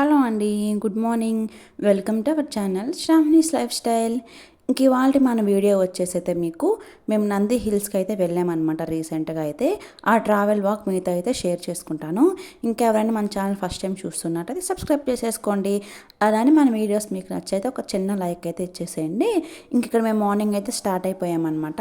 Hello అండి good morning. Welcome to our channel Sravani's lifestyle. ఇంక ఇవాళ మన వీడియో వచ్చేసి అయితే మీకు మేము నంది హిల్స్కి అయితే వెళ్ళామన్నమాట రీసెంట్గా అయితే. ఆ ట్రావెల్ వాక్ మీతో అయితే షేర్ చేసుకుంటాను. ఇంకెవరైనా మన ఛానల్ ఫస్ట్ టైం చూస్తున్నట్టయితే సబ్స్క్రైబ్ చేసేసుకోండి. అలానే మన వీడియోస్ మీకు నచ్చైతే ఒక చిన్న లైక్ అయితే ఇచ్చేసేయండి. ఇంక ఇక్కడ మేము మార్నింగ్ అయితే స్టార్ట్ అయిపోయామన్నమాట.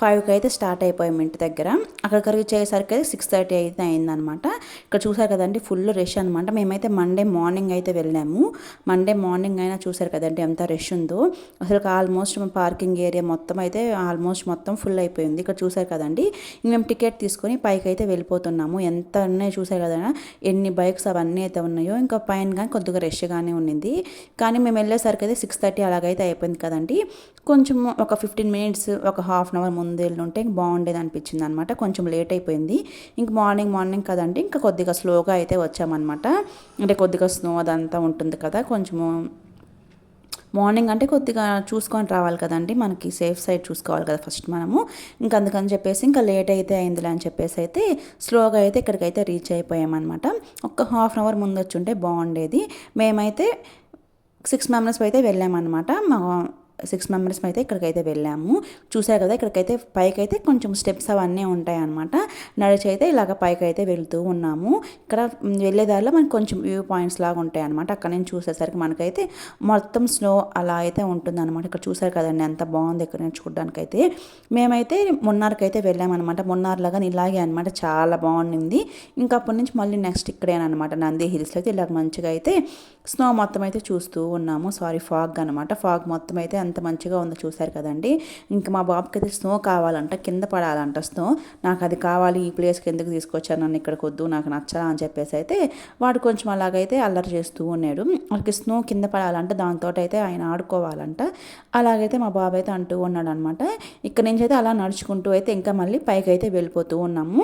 ఫైవ్కి అయితే స్టార్ట్ అయిపోయాం ఇంటి దగ్గర. అక్కడికి రీచ్ అయ్యేసరికి అయితే సిక్స్ థర్టీ అయితే అయిందనమాట ఇక్కడ చూసారు కదండి ఫుల్ రష్ అనమాట మేమైతే మండే మార్నింగ్ అయితే వెళ్ళాము. మండే మార్నింగ్ అయినా చూసారు కదండి ఎంత రష్ ఉందో. అసలు ఆల్మోస్ట్ పార్కింగ్ ఏరియా మొత్తం అయితే ఆల్మోస్ట్ మొత్తం ఫుల్ అయిపోయింది. ఇక్కడ చూసారు కదండి? ఇంక మేము టికెట్ తీసుకొని పైకి అయితే వెళ్ళిపోతున్నాము. ఎంత ఉన్నాయో చూసారు కదా? ఎన్ని బైక్స్ అవన్నీ అయితే ఉన్నాయో ఇంకా పైన కానీ కొద్దిగా రష్గానే ఉండింది కానీ మేము వెళ్ళేసరికి అయితే సిక్స్ థర్టీ అలాగైతే అయిపోయింది కదండి. కొంచెం ఒక ఫిఫ్టీన్ మినిట్స్ ఒక హాఫ్ అన్ అవర్ ముందు వెళ్ళుంటే ఇంక బాగుండేది అనిపించింది అనమాట కొంచెం లేట్ అయిపోయింది. ఇంక మార్నింగ్ మార్నింగ్ కదండి. ఇంకా కొద్దిగా స్లోగా అయితే వచ్చామన్నమాట అంటే కొద్దిగా స్నో అదంతా ఉంటుంది కదా కొంచెము మార్నింగ్ అంటే కొద్దిగా చూసుకొని రావాలి కదండి. మనకి సేఫ్ సైడ్ చూసుకోవాలి కదా ఫస్ట్ మనము. ఇంకా అందుకని చెప్పేసి ఇంకా లేట్ అయితే అయిందిలే అని చెప్పేసి అయితే స్లోగా అయితే ఇక్కడికైతే రీచ్ అయిపోయామన్నమాట. ఒక హాఫ్ అన్ అవర్ ముందు వచ్చి ఉంటే బాగుండేది. మేమైతే సిక్స్ మెంబర్స్ అయితే వెళ్ళామన్నమాట. మా సిక్స్ మెంబర్స్ అయితే ఇక్కడికైతే వెళ్ళాము. చూసారు కదా ఇక్కడికైతే పైకి అయితే కొంచెం స్టెప్స్ అవన్నీ ఉంటాయి అనమాట నడిచి అయితే ఇలాగ పైకి అయితే వెళ్తూ ఉన్నాము. ఇక్కడ వెళ్ళేదారిలో మనకి కొంచెం వ్యూ పాయింట్స్ లాగా ఉంటాయి అనమాట అక్కడ నుంచి చూసేసరికి మనకైతే మొత్తం స్నో అలా అయితే ఉంటుంది అనమాట ఇక్కడ చూసారు కదండి ఎంత బాగుంది ఇక్కడ నుంచి చూడడానికైతే. అయితే మేమైతే మున్నార్కి అయితే వెళ్ళామన్నమాట మున్నార్లాగా ఇలాగే అనమాట చాలా బాగుండింది. ఇంకా అప్పటి నుంచి మళ్ళీ నెక్స్ట్ ఇక్కడేనమాట నంది హిల్స్ అయితే ఇలాగ మంచిగా అయితే స్నో మొత్తం అయితే చూస్తూ ఉన్నాము. సారీ ఫాగ్ అనమాట ఫాగ్ మొత్తం అయితే ఎంత మంచిగా ఉందో చూశారు కదండి. ఇంకా మా బాబుకి అయితే స్నో కావాలంట కింద పడాలంట స్నో నాకు అది కావాలి ఈ ప్లేస్కి ఎందుకు తీసుకొచ్చాను నన్ను ఇక్కడికి వద్దు నాకు నచ్చలా అని చెప్పేసి అయితే వాడు కొంచెం అలాగైతే అల్లరి చేస్తూ ఉన్నాడు. వాళ్ళకి స్నో కింద పడాలంట దాంతో అయితే ఆయన ఆడుకోవాలంట. అలాగైతే మా బాబు అయితే అంటూ ఉన్నాడు అనమాట ఇక్కడ నుంచి అయితే అలా నడుచుకుంటూ అయితే ఇంకా మళ్ళీ పైకి అయితే వెళ్ళిపోతూ ఉన్నాము.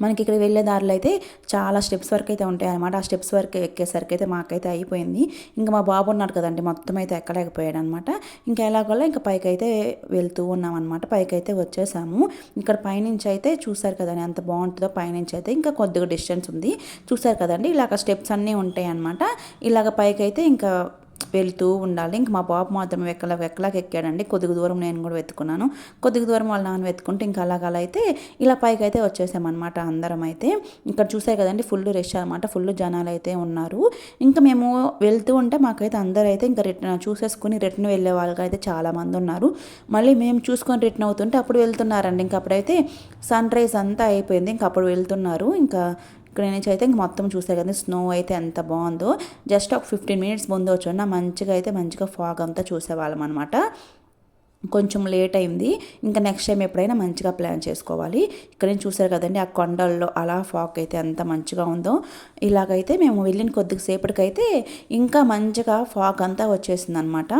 మనకి ఇక్కడ వెళ్ళే దారిలో అయితే చాలా స్టెప్స్ వరకు అయితే ఉంటాయి అనమాట ఆ స్టెప్స్ వరకు ఎక్కేసరికి అయితే మాకైతే అయిపోయింది. ఇంకా మా బాబు ఉన్నాడు కదండి మొత్తం అయితే ఎక్కలేకపోయాడు అనమాట ఇంకా ఎలాగోలా ఇంకా పైకి అయితే వెళ్తూ ఉన్నాం అనమాట పైకి అయితే వచ్చేసాము. ఇక్కడ పైనుంచి అయితే చూసారు కదండి ఎంత బాగుంటుందో పైనుంచి అయితే ఇంకా కొద్దిగా డిస్టెన్స్ ఉంది. చూసారు కదండి ఇలాగ స్టెప్స్ అన్నీ ఉంటాయి అనమాట ఇలాగ పైకి అయితే ఇంకా వెళ్తూ ఉండాలి. ఇంక మా బాబు మాత్రం ఎక్కలా ఎక్కలాకి ఎక్కాడండి. కొద్దిగా దూరం నేను కూడా వెతుకున్నాను. కొద్దిగా దూరం వాళ్ళ నాన్న వెతుకుంటే ఇంకా అలాగ అలా అయితే ఇలా పైకి అయితే వచ్చేసామన్నమాట అందరం అయితే. ఇక్కడ చూసాయి కదండి ఫుల్ రష్ అనమాట ఫుల్ జనాలు అయితే ఉన్నారు. ఇంకా మేము వెళ్తూ ఉంటే మాకైతే అందరూ అయితే ఇంకా రిటర్న్ చూసేసుకుని రిటర్న్ వెళ్ళే వాళ్ళకి అయితే చాలామంది ఉన్నారు. మళ్ళీ మేము చూసుకొని రిటర్న్ అవుతుంటే అప్పుడు వెళ్తున్నారండి. ఇంక అప్పుడైతే సన్ రైజ్ అంతా అయిపోయింది. ఇంకా అప్పుడు వెళ్తున్నారు. ఇంకా ఇక్కడ నుంచి అయితే ఇంక మొత్తం చూసే కదా స్నో అయితే ఎంత బాగుందో. జస్ట్ ఒక ఫిఫ్టీన్ మినిట్స్ ముందు వచ్చున్న మంచిగా అయితే మంచిగా ఫాగ్ అంతా చూసేవాళ్ళం అనమాట కొంచెం లేట్ అయింది. ఇంకా నెక్స్ట్ టైం ఎప్పుడైనా మంచిగా ప్లాన్ చేసుకోవాలి. ఇక్కడ నుంచి చూసారు కదండి ఆ కొండల్లో అలా ఫాక్ అయితే ఎంత మంచిగా ఉందో. ఇలాగైతే మేము వెళ్ళిన కొద్దిసేపటికైతే ఇంకా మంచిగా ఫాక్ అంతా వచ్చేసింది అనమాట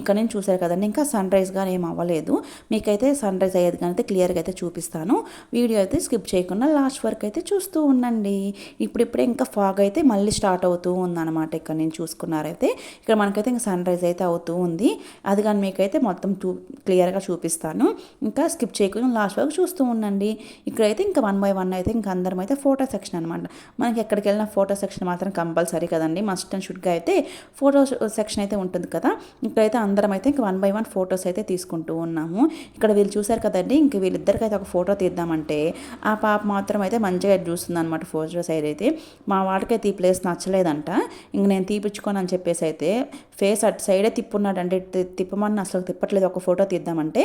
ఇక్కడ నుంచి చూసారు కదండి ఇంకా సన్ రైజ్ కానీ ఏం అవ్వలేదు. మీకైతే సన్ రైజ్ అయ్యేది కానీ క్లియర్గా అయితే చూపిస్తాను. వీడియో అయితే స్కిప్ చేయకుండా లాస్ట్ వరకు అయితే చూస్తూ ఉండండి. ఇప్పుడిప్పుడే ఇంకా ఫాగ్ అయితే మళ్ళీ స్టార్ట్ అవుతూ ఉందన్నమాట ఇక్కడ నేను చూసుకున్నారైతే. ఇక్కడ మనకైతే ఇంకా సన్ రైజ్ అయితే అవుతూ ఉంది. అది కానీ మీకైతే మొత్తం టూ క్లియర్గా చూపిస్తాను. ఇంకా స్కిప్ చేయకుండా లాస్ట్ వరకు చూస్తూ ఉండండి. ఇక్కడైతే ఇంకా వన్ బై వన్ అయితే ఇంకా అందరం అయితే ఫోటో సెక్షన్ అనమాట మనకి ఎక్కడికి వెళ్ళిన ఫోటో సెక్షన్ మాత్రం కంపల్సరీ కదండి. మస్ట్ అండ్ షుడ్గా అయితే ఫోటో సెక్షన్ అయితే ఉంటుంది కదా. ఇక్కడైతే అందరం అయితే ఇంకా వన్ బై వన్ ఫొటోస్ అయితే తీసుకుంటూ ఉన్నాము. ఇక్కడ వీళ్ళు చూశారు కదండి. ఇంక వీళ్ళిద్దరికి అయితే ఒక ఫోటో తీద్దామంటే ఆ పాప మాత్రం అయితే మంచిగా చూస్తుంది అనమాట ఫోటో సైడ్ అయితే. మా వాడికైతే ఈ ప్లేస్ నచ్చలేదంట. ఇంక నేను తీపించుకోను అని చెప్పేసి అయితే ఫేస్ అటు సైడే తిప్పున్నాడంటే తిప్పమని అసలు తిప్పట్లేదు. ఒక ఫోటో ఫోటో తీద్దామంటే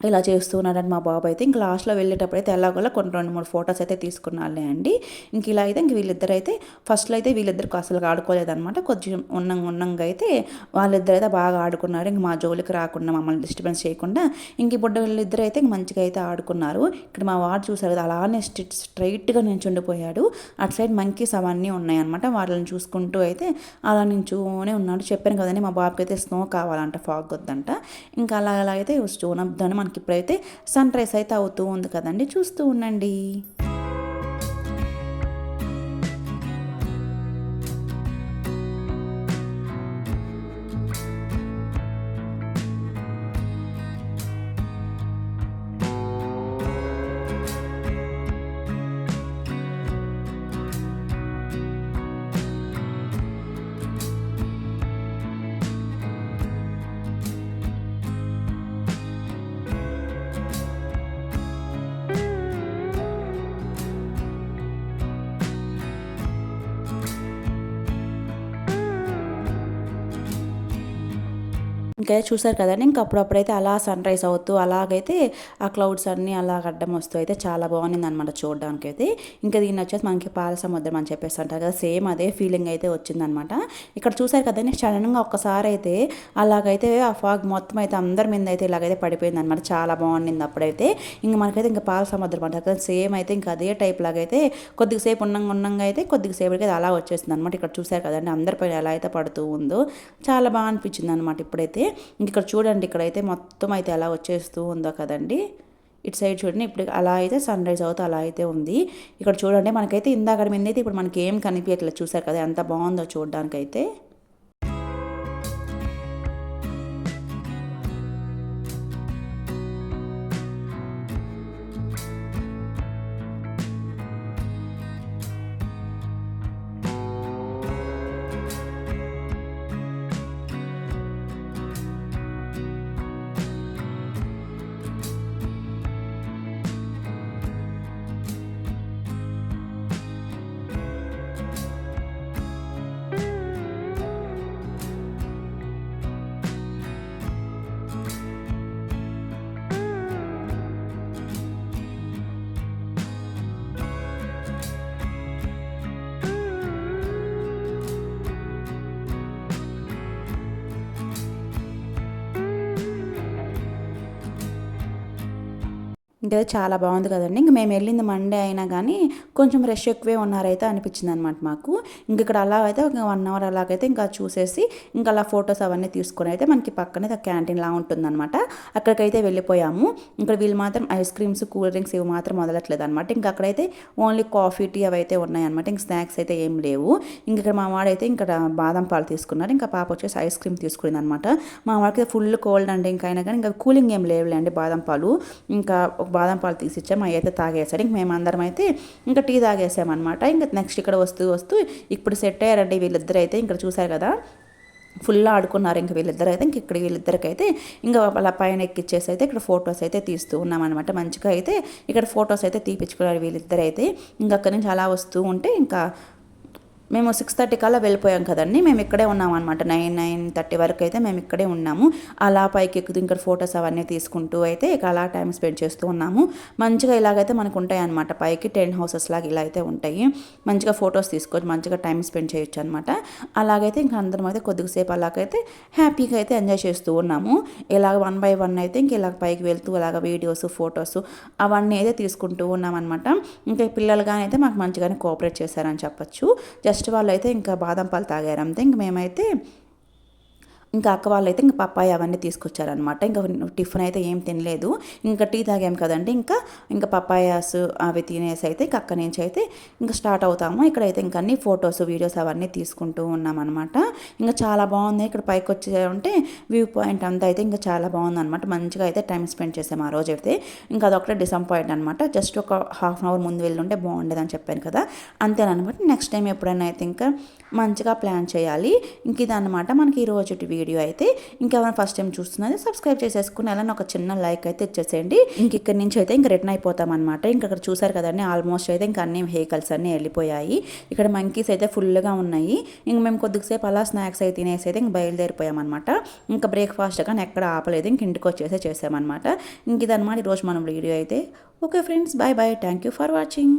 ఇలా చేస్తున్నాడని మా బాబు అయితే ఇంక లాస్ట్లో వెళ్ళేటప్పుడు అయితే ఎలాగోలా కొన్ని రెండు మూడు ఫొటోస్ అయితే తీసుకున్నాలే అండి. ఇంక ఇలా అయితే ఇంక వీళ్ళిద్దరు అయితే ఫస్ట్లో అయితే వీళ్ళిద్దరికి అసలు ఆడుకోలేదన్నమాట. కొంచెం ఉన్నంగా ఉన్నంగా అయితే వాళ్ళిద్దరు అయితే బాగా ఆడుకున్నారు. ఇంక మా జోలికి రాకుండా మమ్మల్ని డిస్టర్బెన్స్ చేయకుండా ఇంక ఇప్పుడు వీళ్ళిద్దరు అయితే ఇంక మంచిగా అయితే ఆడుకున్నారు. ఇక్కడ మా వాడు చూసారు కదా అలానే స్ట్రైట్గా నించుండిపోయాడు అటు సైడ్ మంకీస్ అవన్నీ ఉన్నాయన్నమాట. వాళ్ళని చూసుకుంటూ అయితే అలా నించునే ఉన్నాడు. చెప్పాను కదండి మా బాబుకి అయితే స్నో కావాలంట ఫాగ్ వద్దంట. ఇంకా అలా అలా అయితే స్టోన్ అబ్దాన్ని మనకి ఇప్పుడైతే సన్ రైజ్ అయితే అవుతూ ఉంది కదండి. చూస్తూ ఉండండి. ఇంకా చూసారు కదండి ఇంకా అప్పుడప్పుడైతే అలా సన్ రైజ్ అవుతూ అలాగైతే ఆ క్లౌడ్స్ అన్నీ అలా అడ్డం వస్తూ అయితే చాలా బాగుంది అనమాట చూడడానికి అయితే ఇంకా దీన్ని వచ్చేసి మనకి పాల సముద్రం అని చెప్పేసి అంటారు కదా సేమ్ అదే ఫీలింగ్ అయితే వచ్చిందనమాట ఇక్కడ చూసారు కదండి సడన్గా ఒక్కసారి అయితే అలాగైతే ఆ ఫాగ్ మొత్తం అయితే అందరి మీద అయితే ఇలాగైతే పడిపోయింది అనమాట చాలా బాగుండింది అప్పుడైతే. ఇంకా మనకైతే ఇంకా పాల సముద్రం అంటారు కదా సేమ్ అయితే ఇంకా అదే టైప్ లాగైతే కొద్దిసేపు ఉండంగా ఉండంగా అయితే కొద్దిసేపటికి అయితే అలా వచ్చేసింది అనమాట ఇక్కడ చూసారు కదండి అందరిపైన ఎలా అయితే పడుతూ ఉందో చాలా బాగా అనిపించింది అనమాట ఇప్పుడైతే. ఇక్కడ చూడండి ఇక్కడైతే మొత్తం అయితే ఎలా వచ్చేస్తూ ఉందో కదండి. ఇటు సైడ్ చూడండి ఇప్పుడు అలా అయితే సన్ రైజ్ అవుతూ అలా అయితే ఉంది. ఇక్కడ చూడండి మనకైతే ఇందాక మీద అయితే ఇప్పుడు మనకి ఏం కనిపించట్లేదు. చూసారు కదా ఎంత బాగుందో చూడడానికైతే. ఇంకా చాలా బాగుంది కదండి. ఇంక మేము వెళ్ళింది మండే అయినా కానీ కొంచెం రష్ ఎక్కువే ఉన్నారైతే అనిపించింది అనమాట మాకు. ఇంక ఇక్కడ అలా అయితే ఒక వన్ అవర్ అలాగైతే ఇంకా చూసేసి ఇంకా అలా ఫొటోస్ అవన్నీ తీసుకొని అయితే మనకి పక్కనే క్యాంటీన్ లా ఉంటుందన్నమాట. అక్కడికైతే వెళ్ళిపోయాము. ఇక్కడ వీళ్ళు మాత్రం ఐస్ క్రీమ్స్ కూల్ డ్రింక్స్ ఇవి మాత్రం మొదలట్లేదు అనమాట ఇంకా అక్కడైతే ఓన్లీ కాఫీ టీ అవి అయితే ఉన్నాయన్నమాట. ఇంక స్నాక్స్ అయితే ఏం లేవు. ఇంక ఇక్కడ మా వాడైతే ఇంకా బాదం పాలు తీసుకున్నారు. ఇంకా పాప వచ్చేసి ఐస్ క్రీమ్ తీసుకునింది అనమాట మా వాడికి ఫుల్ కోల్డ్ అండి. ఇంకా అయినా కానీ ఇంకా కూలింగ్ ఏం లేవులేండి బాదం పాలు. ఇంకా బాదం పాలు తీసి ఇచ్చాము అవి అయితే తాగేసాడు ఇంక మేమందరం అయితే ఇంకా టీ తాగేసామన్నమాట. ఇంకా నెక్స్ట్ ఇక్కడ వస్తూ వస్తూ ఇప్పుడు సెట్ అయ్యారండి వీళ్ళిద్దరు అయితే ఇక్కడ చూసారు కదా ఫుల్ ఆడుకున్నారు ఇంక వీళ్ళిద్దరు అయితే ఇంక ఇక్కడ వీళ్ళిద్దరికి అయితే ఇంకా అలా పైన ఎక్కిచ్చేసి అయితే ఇక్కడ ఫొటోస్ అయితే తీస్తూ ఉన్నామన్నమాట. మంచిగా అయితే ఇక్కడ ఫొటోస్ అయితే తీపించుకున్నారు వీళ్ళిద్దరు అయితే ఇంకా అక్కడి నుంచి అలా వస్తూ ఉంటే ఇంకా మేము సిక్స్ థర్టీ కల్లా వెళ్ళిపోయాం కదండి. మేము ఇక్కడే ఉన్నాం అనమాట నైన్ నైన్ థర్టీ వరకు అయితే మేము ఇక్కడే ఉన్నాము. అలా పైకి ఎక్కుతూ ఇంకా ఫొటోస్ అవన్నీ తీసుకుంటూ అయితే ఇక అలా టైం స్పెండ్ చేస్తూ ఉన్నాము. మంచిగా ఇలాగైతే మనకు ఉంటాయి అనమాట పైకి టెన్ హౌసెస్ లాగా ఇలా అయితే ఉంటాయి. మంచిగా ఫొటోస్ తీసుకొని మంచిగా టైం స్పెండ్ చేయొచ్చు అనమాట అలాగైతే ఇంకా అందరం అయితే కొద్దిసేపు అలాగైతే హ్యాపీగా అయితే ఎంజాయ్ చేస్తూ ఉన్నాము. ఇలాగ వన్ బై వన్ అయితే ఇంక ఇలాగ పైకి వెళ్తూ ఇలాగ వీడియోస్ ఫొటోస్ అవన్నీ అయితే తీసుకుంటూ ఉన్నాం అనమాట ఇంకా పిల్లలు కానీ అయితే మాకు మంచిగానే కోఆపరేట్ చేశారని చెప్పచ్చు. జస్ట్ జస్ట్ వాళ్ళు అయితే ఇంకా బాదం పాలు తాగారు. అంతే ఇంక మేమైతే ఇంకా అక్క వాళ్ళు అయితే ఇంకా పప్పాయి అవన్నీ తీసుకొచ్చారనమాట ఇంకా టిఫిన్ అయితే ఏం తినలేదు. ఇంకా టీ తాగాం కదండి. ఇంకా ఇంకా పప్పాయాస్ అవి తినేసి అయితే ఇంకా అక్క నుంచి అయితే ఇంకా స్టార్ట్ అవుతాము. ఇక్కడైతే ఇంకా అన్ని ఫొటోస్ వీడియోస్ అవన్నీ తీసుకుంటూ ఉన్నామన్నమాట. ఇంకా చాలా బాగుంది. ఇక్కడ పైకి వచ్చే ఉంటే వ్యూ పాయింట్ అంతా అయితే ఇంకా చాలా బాగుంది అనమాట మంచిగా అయితే టైం స్పెండ్ చేసాము ఆ రోజు అయితే. ఇంకా అదొకటే డిసప్పాయింట్ అనమాట జస్ట్ ఒక హాఫ్ అన్ అవర్ ముందు వెళ్ళుంటే బాగుండేదని చెప్పాను కదా. అంతేనమాట నెక్స్ట్ టైం ఎప్పుడైనా అయితే ఇంకా మంచిగా ప్లాన్ చేయాలి. ఇంక ఇదన్నమాట మనకి ఈ రోజు వీడియో వీడియో అయితే ఇంకెవరైనా ఫస్ట్ టైం చూస్తున్నది సబ్స్క్రైబ్ చేసేసుకుని అలానే ఒక చిన్న లైక్ అయితే ఇచ్చేసేయండి. ఇంక ఇక్కడి నుంచి అయితే ఇంకా రిటర్న్ అయిపోతాం అనమాట ఇంకా అక్కడ చూసారు కదండి ఆల్మోస్ట్ అయితే ఇంకా అన్ని వెహికల్స్ అన్నీ వెళ్ళిపోయాయి. ఇక్కడ మంకీస్ అయితే ఫుల్గా ఉన్నాయి. ఇంక మేము కొద్దిసేపు అలా స్నాక్స్ అయితే తినేసి అయితే ఇంక బయలుదేరిపోయాం అనమాట ఇంకా బ్రేక్ఫాస్ట్ కానీ ఎక్కడ ఆపలేదు ఇంక ఇంటికి వచ్చేసే చేసామన్నమాట. ఇంక ఇదన్నమాట ఈరోజు మనం వీడియో అయితే. Okay friends bye bye. Thank you for watching.